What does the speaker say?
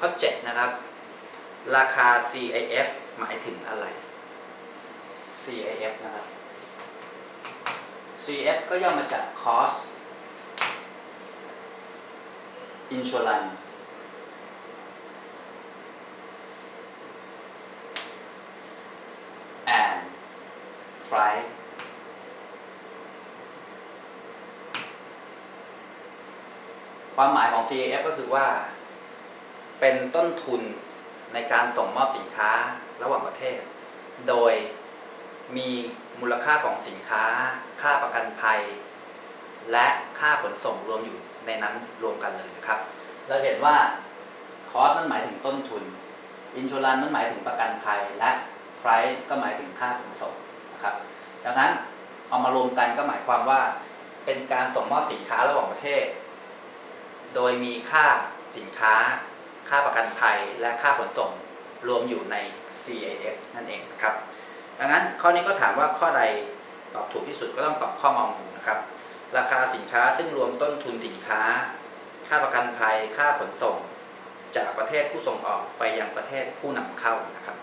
ข้อ7นะครับ ราคา CIF หมายถึงอะไร CIF นะครับ CIF ก็ย่อมาจาก Cost Insurance and Flight ความหมายของ CAF ก็คือว่า เป็นต้นทุนในการส่งมอบสินค้าระหว่างประเทศ โดยมีมูลค่าของสินค้า ค่าประกันภัย และค่าขนส่งรวมอยู่ในนั้นรวมกันเลยนะครับ เราเห็นว่าคอสนั่นหมายถึงต้นทุน อินช r รันนั่นหมายถึงประกันภัย และไฟล์ก็หมายถึงค่าขนส่งนะครับ ดังนั้นเอามารวมกันก็หมายความว่า เป็นการส่งมอบสินค้าระหว่างประเทศ โดยมีค่าสินค้า ค่าประกันภัยและค่าขนส่งรวมอยู่ใน CAF นั่นเองนะครับ ดังนั้นข้อนี้ก็ถามว่าข้อใดตอบถูกที่สุดก็ต้องตอบข้อมอมูนะครับ ราคาสินค้าซึ่งรวมต้นทุนสินค้า ค่าประกันภัย ค่าขนส่ง จากประเทศผู้ส่งออกไปยังประเทศผู้นำเข้านะครับ